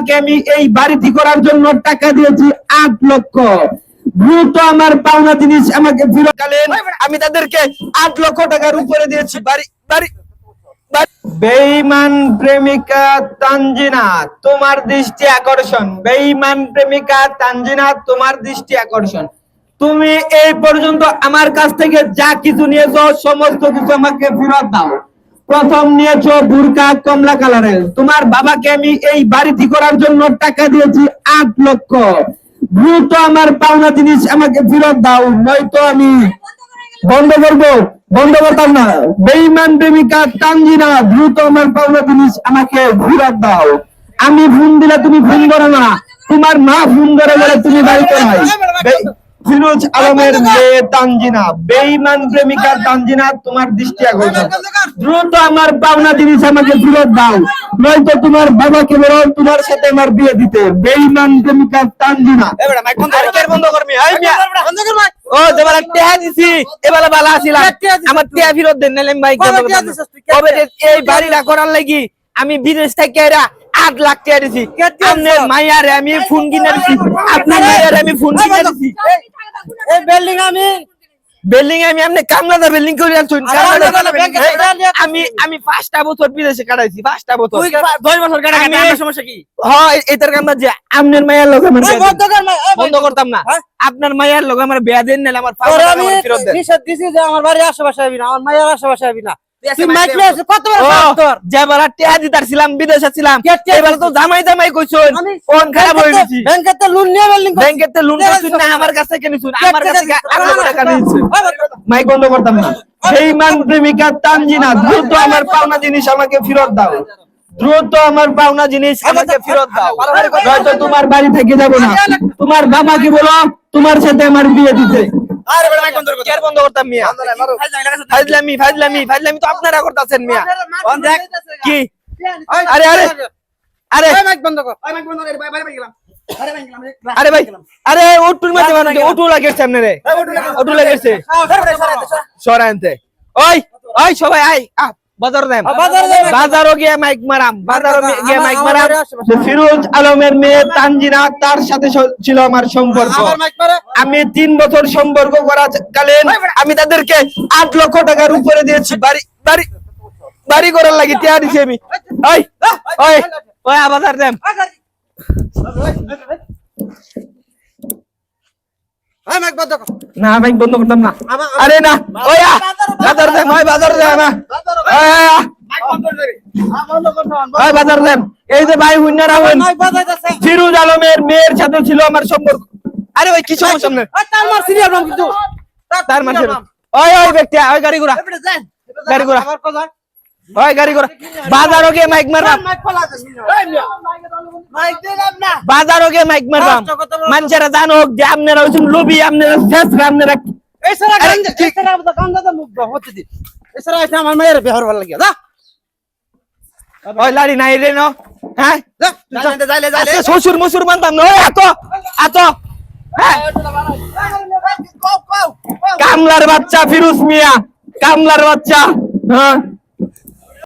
বাবাকে আমি এই বাড়িটি করার জন্য টাকা দিয়েছি আট লক্ষ। দ্রুত আমার পাওনা জিনিস আমাকে ফিরকালীন আমি তাদেরকে আট লক্ষ টাকার উপরে দিয়েছি। বাড়ি বাড়ি বাড়ি- বেঈমান প্রেমিকা তানজিনা তোমার দৃষ্টি আকর্ষণ। বেঈমান প্রেমিকা তানজিনা তোমার দৃষ্টি আকর্ষণ। তুমি এই পর্যন্ত আমার কাছ থেকে যা কিছু নিয়েছো সমস্ত কিছু আমাকে ফেরত দাও। প্রথম নিয়েছো বুরকা কমলা কালারের। তোমার বাবাকে আমি এই বাড়িটি করার জন্য টাকা দিয়েছি আট লক্ষ। দ্রুত আমার পাওনা জিনিস আমাকে ফেরত দাও, নয়তো আমি বন্ধ করব। বন্ধ করতাম না। বেইমান প্রেমিকা তানজিনা দ্রুত আমার পাওনা জিনিস আমাকে ফেরত দাও। আমি ফোন দিলে তুমি ফোন করো না। তোমার মা ফোন করে বলে তুমি বাড়িতে নাই। ফিরোজ আলমের মেয়ে তানজিনা বেইমান প্রেমিকা তানজিনা তোমার দৃষ্টি আকর্ষণ। দ্রুত আমার পাওনা জিনিস আমাকে ফেরত দাও নয়তো তোমার বাবাকে বলো তোমার সাথে আমার বিয়ে দিতে। বেইমান প্রেমিকা তানজিনা। বন্ধ করবি। ও যেবার টেহা দিছি। এবারে বালা আসিলাম। আমার টেহা ফেরত দেন নাইলে কবে এই বাড়িটা করার লাগি আমি বিদেশ থেকে এরা আট লাখ টাকা দিছি? আপনার মাইয়ারে আমি ফোন কিনে দিছি। আপনার মাইয়ারে আমি ফোন কিনে দিছি। এই বিল্ডিং আমি বিল্ডিং আমি এমনি কামলাদা বিল্ডিং করে আনছুন আর আমার দোকানে ব্যাংকে টাকা নিয়ে আমি আমি পাঁচটা বছর বিদেশে কাটাইছি পাঁচটা বছর। তুই দশ বছর কাটা আমি- আমার সমস্যা কি? হয় এটার কাম যে আপনার মায়ের লোক আমার বন্ধ করতাম না। হ্যাঁ? আপনার মায়ের লোক আমার বিয়া দেন ফেরত দিছি যে আমার বাড়ির আশেপাশে আবি না আমার মায়ের আশেপাশে আবি না। তুই মাইক্রো আছে কত বড় ও, সাহস তোর? যেবার টিয়া দিতার ছিলাম বিদেশে ছিলাম কে টিয়া তো জামাই জামাই কইছুন আমি খারাপ ব্যাংকের তো লোন নিয়ে বিল্ডিং ব্যাংকের তো লোন করছুন আমার কাছে থেকে আমার কাছ থেকে আট লক্ষ টাকা নিছুন মাইক বন্ধ করতাম না। বেঈমান প্রেমিকা তানজিনা দ্রুত আমার পাওনা জিনিস আমাকে ফেরত দাও। দ্রুত আমার পাওনা জিনিস আমাকে ফেরত দাও। নয়তো তোমার বাড়ি থেকে যাব না। তোমার বাবাকে বলো তোমার সাথে আমার বিয়ে দিতে। আরে ভাই মাঝে মানে লাগেছে লাগেছে ওই ওই সবাই আই আহ, বাজার যাই বাজারও গিয়ে মাইক মারাম বাজারও গিয়ে মাইক মারাম। ফিরোজ আলমের মেয়ে তানজিনা তার সাথে ছিল আমার সম্পর্ক। আমার মাইক মারে। আমি তিন বছর সম্পর্ক করা কালীন আমি তাদেরকে আট লক্ষ টাকার উপরে দিয়েছি। বাড়ি বাড়ি বাড়ি করার লাগি টিয়া দিছি আমি। ওই ওই ওই আবাজার দেন এই মাইক বন্ধ না ভাই বন্ধ করতাম না। আরে না আ, বাজার দেন ওই বাজার দেন ওই, ওই, ওই বাজার দেন এই যে ভাই হুন্নারা বাজাইতাছে ফিরোজ আলমের মেয়ের সাথে ছিল আমার সম্পর্ক। আরে ভাই কি সমস্যা? ওই তার মার সিরিয়াল নাম কিন্তু। তার মানে ওই ওই ব্যক্তি ওই গাড়ি ঘোড়া। গাড়ি ঘোড়া। ওই গাড়ি ঘোড়া। বাজারও গিয়ে মাইক মারবাম মাইক ফলা মাইক দিলাম না। বাজারও গিয়ে মাইক মারবাম। মানুষেরা জানুক যে আপনারা হচ্ছেন লোভি আপনারা শেষ আপনারা এই সারা আরে, গান কি- এই সারা তো গান দাদা মুখ দাও হতে দি এই সারা আছে আমার মায়ের বিহার ভালো লাগে যা। ওই লাড়ি নাই রে ন। হ্যাঁ? যা যাইলে যাইলে যাইলে। আজকে শ্বশুর মশুর বানতাম না। এত এত কামলার বাচ্চা ফিরুজ মিয়া। কামলার বাচ্চা হ্যাঁ?